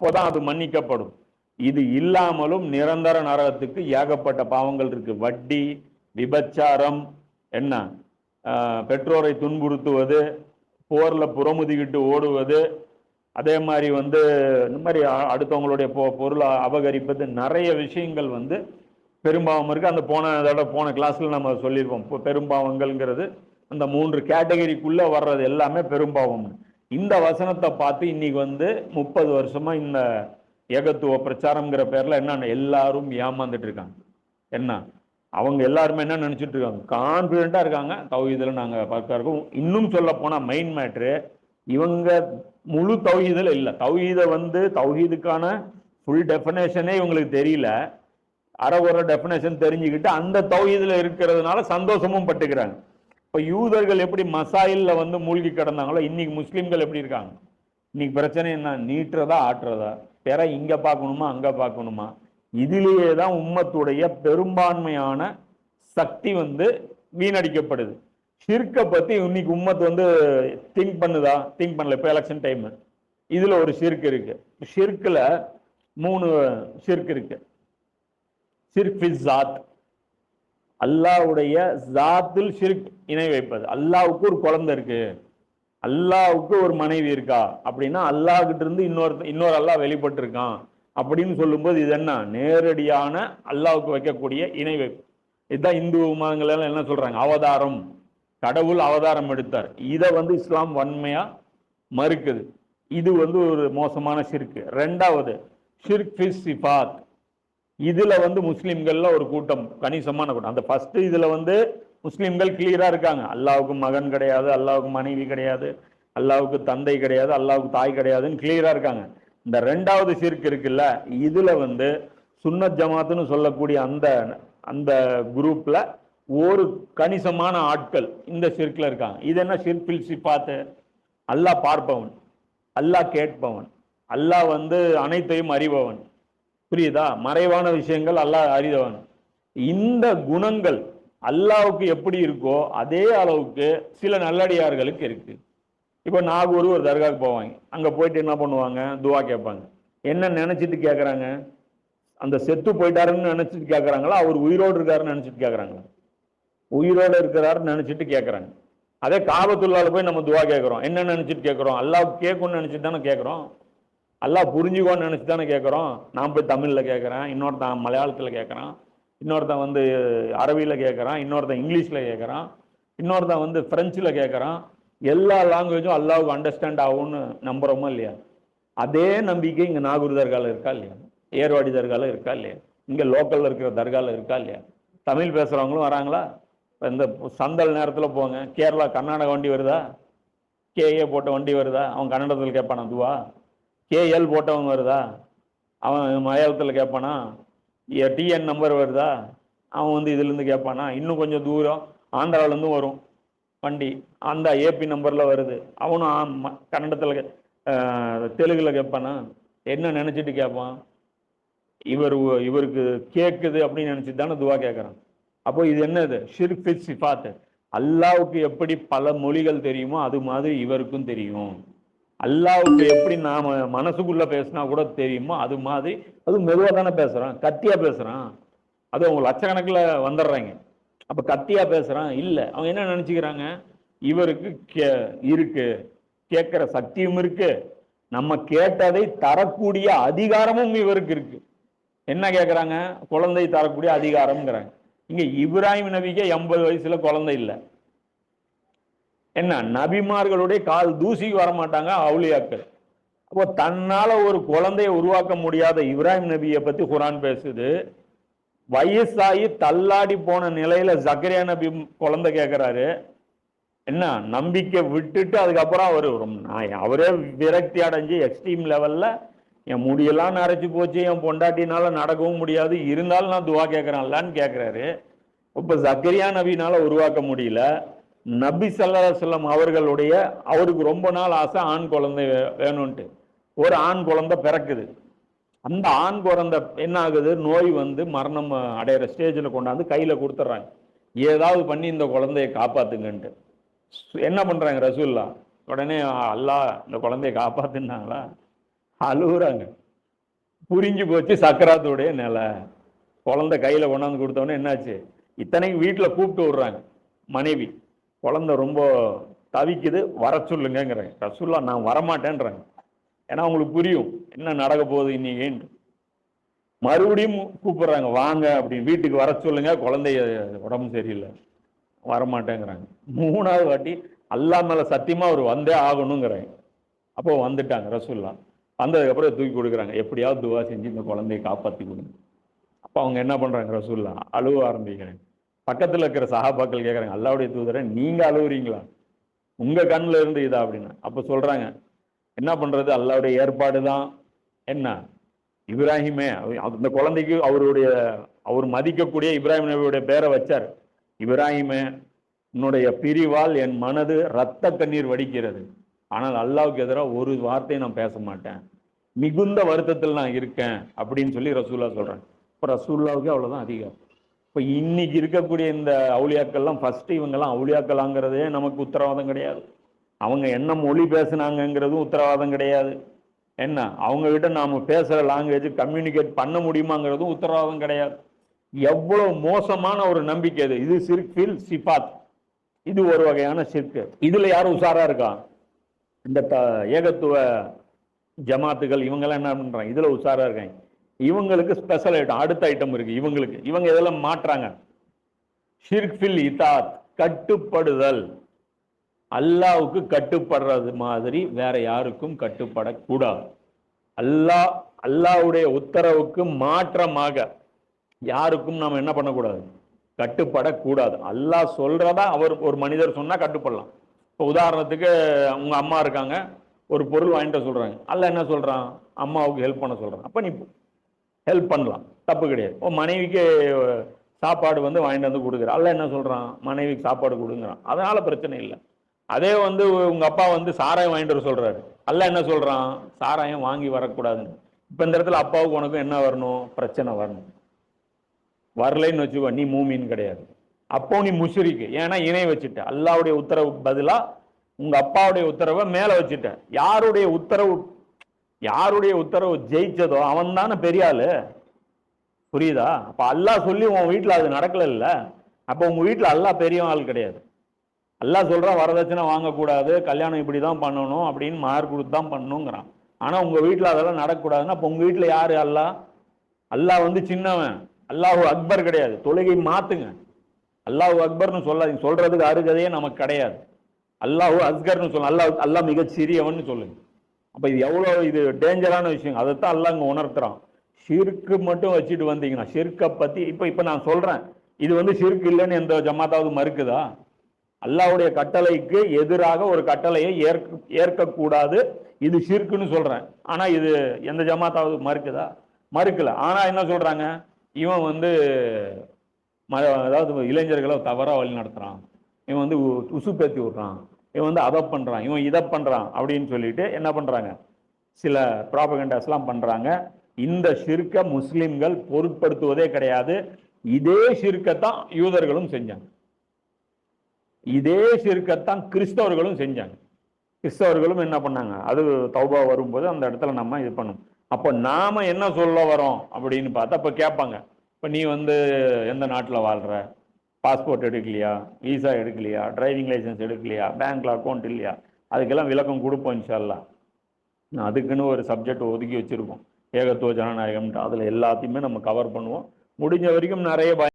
அப்போதான் அது மன்னிக்கப்படும். இது இல்லாமலும் நிரந்தர நரகத்துக்கு ஏகப்பட்ட பாவங்கள் இருக்கு. வட்டி விபச்சாரம் என்ன? பெற்றோரை துன்புறுத்துவது போர்ல புறமுதுகிட்டு ஓடுவது அதே மாதிரி வந்து இந்த மாதிரி அடுத்தவங்களுடைய பொ பொருளை அபகரிப்பது நிறைய விஷயங்கள் வந்து பெரும்பாவம் இருக்கு. அந்த போன தடவை போன கிளாஸ்ல நம்ம சொல்லியிருப்போம். இப்போ பெரும்பாவங்கள்ங்கிறது அந்த மூன்று கேட்டகரிக்குள்ள வர்றது எல்லாமே பெரும்பாவம்னு. இந்த வசனத்தை பார்த்து இன்னைக்கு வந்து முப்பது வருஷமா இந்த ஏகத்துவ பிரச்சாரம்ங்கிற பேர்ல என்ன எல்லாரும் ஏமாந்துட்டு இருக்காங்க. என்ன? அவங்க எல்லாருமே என்ன நினைச்சிட்டு இருக்காங்க? கான்பிடண்டா இருக்காங்க. தௌஹீதில் நாங்கள் பார்க்க இருக்கோம். இன்னும் சொல்ல போனா மெயின் மேட்ரு இவங்க முழு தௌஹீதில் இல்லை. தௌஹீதை வந்து தௌஹீதுக்கான ஃபுல் டெஃபினேஷனே இவங்களுக்கு தெரியல. அறகுற டெஃபினேஷன் தெரிஞ்சுக்கிட்டு அந்த தௌஹீதில் இருக்கிறதுனால சந்தோஷமும் பட்டுக்கிறாங்க. இப்போ யூதர்கள் எப்படி மசாயில்ல வந்து மூழ்கி கிடந்தாங்களோ இன்னைக்கு முஸ்லீம்கள் எப்படி இருக்காங்க? இன்னைக்கு பிரச்சனை என்ன? நீட்டுறதா ஆட்டுறதா? பிற இங்கே பார்க்கணுமா அங்கே பார்க்கணுமா? இதிலேயே தான் உம்மத்துடைய பெரும்பான்மையான சக்தி வந்து வீணடிக்கப்படுது. ஷிர்க்கை பற்றி இன்னைக்கு உம்மத்து வந்து திங்க் பண்ணுதா? திங்க் பண்ணல இப்போ எலெக்ஷன் டைம் இதில் ஒரு ஷிர்க் இருக்கு. ஷிர்க்கில் மூணு ஷிர்க் இருக்கு. ஷிர்க் ஃபிஸ் ஜாத். அல்லாஹ்வுடைய ஜாத்தில் ஷிர்க் இணை வைப்பது. அல்லாவுக்கு ஒரு குழந்தை இருக்கு. அல்லாவுக்கு ஒரு மனைவி இருக்கா? அப்படின்னா அல்லாஹ் கிட்ட இருந்து இன்னொரு இன்னொரு அல்லாஹ் வெளிப்பட்டு இருக்கான் அப்படின்னு சொல்லும்போது இது என்ன? நேரடியான அல்லாஹ்வுக்கு வைக்கக்கூடிய இணை வைப்பு. இதுதான் இந்து மதங்கள் எல்லாம் என்ன சொல்றாங்க? அவதாரம். கடவுள் அவதாரம் எடுத்தார். இதை வந்து இஸ்லாம் வன்மையா மறுக்குது. இது வந்து ஒரு மோசமான ஷிர்க்கு ரெண்டாவது ஷிர்க் ஃபிஸ் சிஃபாத் இதில் வந்து முஸ்லீம்களில் ஒரு கூட்டம் கணிசமான கூட்டம். அந்த ஃபஸ்ட்டு இதில் வந்து முஸ்லீம்கள் கிளியராக இருக்காங்க. அல்லாவுக்கு மகன் கிடையாது அல்லாவுக்கு மனைவி கிடையாது அல்லாவுக்கு தந்தை கிடையாது அல்லாவுக்கு தாய் கிடையாதுன்னு கிளியராக இருக்காங்க. இந்த ரெண்டாவது சீர்க்கு இருக்குல்ல இதில் வந்து சுன்னத் ஜமாத்துன்னு சொல்லக்கூடிய அந்த அந்த குரூப்பில் ஒரு கணிசமான ஆட்கள் இந்த சிற்கில் இருக்காங்க. இது என்ன சிற்பில் சிப்பாத்து அல்லாஹ் பார்ப்பவன் அல்லாஹ் கேட்பவன் அல்லாஹ் வந்து அனைத்தையும் அறிபவன். புரியுதா? மறைவான விஷயங்கள் அல்லாஹ் அறிதவன். இந்த குணங்கள் அல்லாவுக்கு எப்படி இருக்கோ அதே அளவுக்கு சில நல்லடியார்களுக்கு இருக்கு. இப்போ நாகூர் ஒரு தர்காவுக்கு போவாங்க. அங்கே போயிட்டு என்ன பண்ணுவாங்க? துவா கேட்பாங்க. என்ன நினைச்சிட்டு கேட்குறாங்க அந்த செத்து போயிட்டாருன்னு நினச்சிட்டு கேட்குறாங்களா அவர் உயிரோடு இருக்காருன்னு நினச்சிட்டு கேட்குறாங்களா உயிரோடு இருக்கிறாருன்னு நினச்சிட்டு கேட்குறாங்க அதே காபத்துள்ளால போய் நம்ம துவா கேட்குறோம் என்ன நினச்சிட்டு கேட்குறோம் அல்லாஹ் கேட்கணும்னு நினச்சிட்டு தானே கேட்குறோம் எல்லாம் புரிஞ்சுக்கோன்னு நினச்சி தானே கேட்குறோம் நான் போய் தமிழில் கேட்குறேன் இன்னொருத்தன் மலையாளத்தில் கேட்குறான் இன்னொருத்தன் வந்து அரபியில் கேட்குறான் இன்னொருத்தன் இங்கிலீஷில் கேட்குறான் இன்னொருத்தன் வந்து ஃப்ரெஞ்சில் கேட்குறான் எல்லா லாங்குவேஜும் அல்லாவுக்கு அண்டர்ஸ்டாண்ட் ஆகும்னு நம்புகிறோமா இல்லையா? அதே நம்பிக்கை இங்கே நாகூர் தர்காவில் இருக்கா இல்லையா? ஏர்வாடி தர்காவில் இருக்கா இல்லையா? இங்கே லோக்கலில் இருக்கிற தர்காவில் இருக்கா இல்லையா? தமிழ் பேசுகிறவங்களும் வராங்களா? இந்த சந்தல் நேரத்தில் போங்க. கேரளா கர்நாடகா வண்டி வருதா? கேஏ போட்ட வண்டி வருதா? அவன் கன்னடத்தில் கேட்பானா அதுவா கேஎல் போட்டவன் வருதா? அவன் மலையாளத்தில் கேட்பானா டிஎன் நம்பர் வருதா? அவன் வந்து இதுலேருந்து கேட்பானா இன்னும் கொஞ்சம் தூரம் ஆந்திராவிலேருந்தும் வரும் வண்டி. அந்த ஏபி நம்பரில் வருது. அவனும் ம- கன்னடத்தில் தெலுங்கில் கேட்பானா என்ன நினச்சிட்டு கேட்பான் இவர் இவருக்கு கேட்குது அப்படின்னு நினச்சிட்டு தானே துவா கேட்குறான் அப்போ இது என்னது? ஷிர்க் சிஃபாத்து அல்லாவுக்கு எப்படி பல மொழிகள் தெரியுமோ அது மாதிரி இவருக்கும் தெரியும். அல்லாவுக்கு எப்படி நாம மனசுக்குள்ள பேசினா கூட தெரியுமோ அது மாதிரி அது மெதுவாக தானே பேசுறான் கத்தியா பேசுறான். அது அவங்க லட்சக்கணக்கில் வந்துடுறாங்க. அப்ப கத்தியா பேசுறான்? இல்ல. அவங்க என்ன நினச்சிக்கிறாங்க? இவருக்கு கே இருக்கு. கேட்குற சக்தியும் இருக்கு. நம்ம கேட்டதை தரக்கூடிய அதிகாரமும் இவருக்கு இருக்கு. என்ன கேட்குறாங்க? குழந்தை தரக்கூடிய அதிகாரம்ங்கிறாங்க. இங்க இப்ராஹிம் நபிக்கு எண்பது வயசுல குழந்தை இல்லை. என்ன நபிமார்களுடைய கால் தூசிக்கு வர மாட்டாங்க அவுளியாக்கள். அப்போ தன்னால் ஒரு குழந்தையை உருவாக்க முடியாத இப்ராஹிம் நபியை பற்றி குரான் பேசுது. வயசாகி தள்ளாடி போன நிலையில் ஜக்கரியா நபி குழந்தை கேட்குறாரு என்ன நம்பிக்கை விட்டுட்டு அதுக்கப்புறம் அவர் ரொம்ப நான் அவரே விரக்தி அடைஞ்சு எக்ஸ்ட்ரீம் லெவலில் என் முடியெல்லாம் நரைச்சி போச்சு என் பொண்டாட்டினால நடக்கவும் முடியாது இருந்தாலும் நான் துவா கேட்குறேன்லான்னு கேட்குறாரு இப்போ ஜக்கரியா நபினால் உருவாக்க முடியல. நபி சல்லா அலைஹி அவர்களுடைய அவருக்கு ரொம்ப நாள் ஆசை ஆண் குழந்தை வே- வேணும்ன்ட்டு. ஒரு ஆண் குழந்தை பிறக்குது. அந்த ஆண் குழந்தை என்ன ஆகுது நோய் வந்து மரணம் அடையிற ஸ்டேஜில் கொண்டாந்து கையில் கொடுத்துட்றாங்க ஏதாவது பண்ணி இந்த குழந்தைய காப்பாத்துங்கன்ட்டு. என்ன பண்ணுறாங்க ரசூல்லா? உடனே அல்லாஹ் இந்த குழந்தைய காப்பாத்துனாங்களா? அழுகுறாங்க. புரிஞ்சு போச்சு சக்கராத்துடைய நிலை. குழந்தை கையில் கொண்டாந்து கொடுத்தோன்னே என்னாச்சு? இத்தனைக்கு வீட்டில் கூப்பிட்டு விடுறாங்க. மனைவி. குழந்த ரொம்ப தவிக்குது வர சொல்லுங்கங்கிறாங்க ரசுல்லா நான் வரமாட்டேன்றாங்க ஏன்னா அவங்களுக்கு புரியும். என்ன நடக்க போகுது இன்னைக்கு மறுபடியும் கூப்பிடுறாங்க வாங்க அப்படின்னு. வீட்டுக்கு வர சொல்லுங்க குழந்தைய உடம்பு சரியில்லை. வரமாட்டேங்கிறாங்க. மூணாவது வாட்டி அல்லா மேலே சத்தியமாக அவர் வந்தே ஆகணுங்கிறாங்க அப்போ வந்துட்டாங்க ரசுல்லா வந்ததுக்கப்புறம் தூக்கி கொடுக்குறாங்க. எப்படியாவது துவா செஞ்சு இந்த குழந்தைய காப்பாற்றி கொடுங்க அப்போ அவங்க என்ன பண்ணுறாங்க ரசுல்லா அழுவ ஆரம்பிக்கிறாங்க. பக்கத்தில் இருக்கிற சகாபாக்கள் கேட்குறாங்க அல்லாவுடைய தூதரை நீங்கள் அழுவுறீங்களா? உங்கள் கண்ணுல இருந்து இதா? அப்படின்னு. அப்போ சொல்கிறாங்க என்ன பண்ணுறது அல்லாவுடைய ஏற்பாடு தான் என்ன? இப்ராஹிமே அவ- அந்த குழந்தைக்கு அவருடைய அவர் மதிக்கக்கூடிய இப்ராஹிம் நபியுடைய பேரை வச்சார். இப்ராஹிமே உன்னுடைய பிரிவால் என் மனது ரத்த கண்ணீர் வடிக்கிறது. ஆனால் அல்லாவுக்கு எதிராக ஒரு வார்த்தையை நான் பேச மாட்டேன். மிகுந்த வருத்தத்தில் நான் இருக்கேன். அப்படின்னு சொல்லி ரசூல்லா சொல்கிறேன் இப்போ ரசூல்லாவுக்கு அவ்வளோதான் அதிகம் இப்போ இன்னைக்கு இருக்கக்கூடிய இந்த அவுளியாக்கள்லாம் ஃபஸ்ட்டு இவங்கெல்லாம் அவுளியாக்கலாங்கிறதே நமக்கு உத்தரவாதம் கிடையாது. அவங்க என்ன மொழி பேசுனாங்கங்கிறதும் உத்தரவாதம் கிடையாது. என்ன? அவங்கக்கிட்ட நாம் பேசுகிற லாங்குவேஜ் கம்யூனிகேட் பண்ண முடியுமாங்கிறதும் உத்தரவாதம் கிடையாது. எவ்வளோ மோசமான ஒரு நம்பிக்கை இது. இது சிற்பில் சிபாத் இது ஒரு வகையான சிற்கு இதில் யாரும் உஷாராக இருக்கா? இந்த த- ஏகத்துவ ஜமாத்துகள் இவங்கெல்லாம் என்ன பண்ணுறாங்க இதில் உஷாராக இருக்காங்க. இவங்களுக்கு ஸ்பெஷல் ஐட்டம் அடுத்த ஐட்டம் இருக்கு. இவங்களுக்கு இவங்க இதெல்லாம் மாற்றாங்க? ஷிர்க்ஃபில் இதாத் கட்டுப்படுதல். அல்லாவுக்கு கட்டுப்படுறது மாதிரி வேற யாருக்கும் கட்டுப்படக்கூடாது. அல்லாஹ் அல்லாஹ்வுடைய உத்தரவுக்கு மாற்றமாக யாருக்கும் நாம் என்ன பண்ணக்கூடாது? கட்டுப்படக்கூடாது. அல்லாஹ் சொல்றதா அவர் ஒரு மனிதர் சொன்னால் கட்டுப்படலாம். இப்போ உதாரணத்துக்கு உங்க அம்மா இருக்காங்க. ஒரு பொருள் வாங்கிட்டு சொல்கிறாங்க சொல்றாங்க. என்ன சொல்றான்? அம்மாவுக்கு ஹெல்ப் பண்ண சொல்றான். அப்போ நீ ஹெல்ப் பண்ணலாம். தப்பு கிடையாது. ஓ மனைவிக்கு சாப்பாடு வந்து வாங்கிட்டு வந்து கொடுக்குறான் அல்ல என்ன சொல்கிறான் மனைவிக்கு சாப்பாடு கொடுங்குறான். அதனால் பிரச்சனை இல்லை. அதே வந்து உங்கள் அப்பா வந்து சாராயம் வாங்கிட்டு வர சொல்கிறாரு அல்ல என்ன சொல்கிறான் சாராயம் வாங்கி வரக்கூடாதுன்னு. இப்போ இந்த இடத்துல அப்பாவுக்கு உனக்கும் என்ன வரணும்? பிரச்சனை வரணும். வரலைன்னு வச்சுக்கோ நீ மூமின்னு கிடையாது. அப்போ நீ முஷிரிக்கு. ஏன்னா இணை வச்சுட்ட. அல்லாவுடைய உத்தரவுக்கு பதிலாக உங்கள் அப்பாவுடைய உத்தரவை மேலே வச்சுட்ட. யாருடைய உத்தரவு யாருடைய உத்தரவு ஜெயிச்சதோ அவன் தானே பெரிய புரியுதா? அப்போ அல்லாஹ் சொல்லி உன் வீட்டில் அது நடக்கல அப்போ உங்கள் வீட்டில் வீட்டுல அல்லாஹ் பெரிய ஆள் கிடையாது. அல்லா சொல்கிறான் வரதட்சணை வாங்கக்கூடாது கல்யாணம் இப்படி தான் பண்ணணும் அப்படின்னு மார்க் கொடுத்து தான் பண்ணணுங்கிறான் ஆனால் உங்கள் வீட்டில் அதெல்லாம் நடக்கக்கூடாதுன்னா அப்போ உங்கள் வீட்டில் யார் அல்லா அல்லாஹ் வந்து சின்னவன். அல்லாஹ் அக்பர் கிடையாது. தொழுகை மாற்றுங்க அல்லாஹ் அக்பர்னு சொல்லாதீங்க. சொல்கிறதுக்கு அருகதையே நமக்கு கிடையாது. அல்லாஹ் அஸ்கர்னு சொல்ல அல்லாஹ் அல்லாஹ் மிகச் சிறியவன்னு சொல்லுங்கள் அப்போ இது எவ்வளோ இது டேஞ்சரான விஷயம். அதைத்தான் எல்லாம் அங்கே உணர்த்துறான். ஷிர்க்கு மட்டும் வச்சுட்டு வந்தீங்கன்னா ஷிர்க்கை பற்றி இப்போ இப்போ நான் சொல்கிறேன் இது வந்து ஷிர்க் இல்லைன்னு எந்த ஜமாத்தாவது மறுக்குதா? அல்லாவுடைய கட்டளைக்கு எதிராக ஒரு கட்டளையை ஏற்க ஏற்கக்கூடாது. இது ஷிர்க்குன்னு சொல்கிறேன் ஆனால் இது எந்த ஜமாத்தாவது மறுக்குதா? மறுக்கலை. ஆனால் என்ன சொல்கிறாங்க இவன் வந்து ம அதாவது இளைஞர்களை தவறாக வழி நடத்துகிறான் இவன் வந்து உ- பேத்தி விடுறான். இவன் வந்து அதை பண்ணுறான் இவன் இதை பண்ணுறான் அப்படின்னு சொல்லிட்டு என்ன பண்ணுறாங்க சில ப்ராபகண்டாஸ்லாம் பண்ணுறாங்க இந்த ஷிர்க்கை முஸ்லீம்கள் பொருட்படுத்துவதே கிடையாது. இதே ஷிர்க்கத்தான் யூதர்களும் செஞ்சாங்க. இதே ஷிர்க்கத்தான் கிறிஸ்தவர்களும் செஞ்சாங்க. கிறிஸ்தவர்களும் என்ன பண்ணாங்க? அது தௌபா வரும்போது அந்த இடத்துல நம்ம இது பண்ணணும் அப்போ நாம என்ன சொல்ல வரோம் அப்படின்னு பார்த்தா இப்போ கேட்பாங்க. இப்போ நீ வந்து எந்த நாட்டில் வாழ்கிற பாஸ்போர்ட் எடுக்கலையா விசா எடுக்கலையா டிரைவிங் லைசன்ஸ் எடுக்கலையா பேங்க்கில் அக்கௌண்ட் இல்லையா? அதுக்கெல்லாம் விளக்கம் கொடுப்போம் இன்ஷால்லாம் அதுக்குன்னு ஒரு சப்ஜெக்ட் ஒதுக்கி வச்சுருக்கோம் ஏகத்துவ ஜனநாயகம்ட்டு அதில் எல்லாத்தையுமே நம்ம கவர் பண்ணுவோம். முடிஞ்ச வரைக்கும் நிறைய பய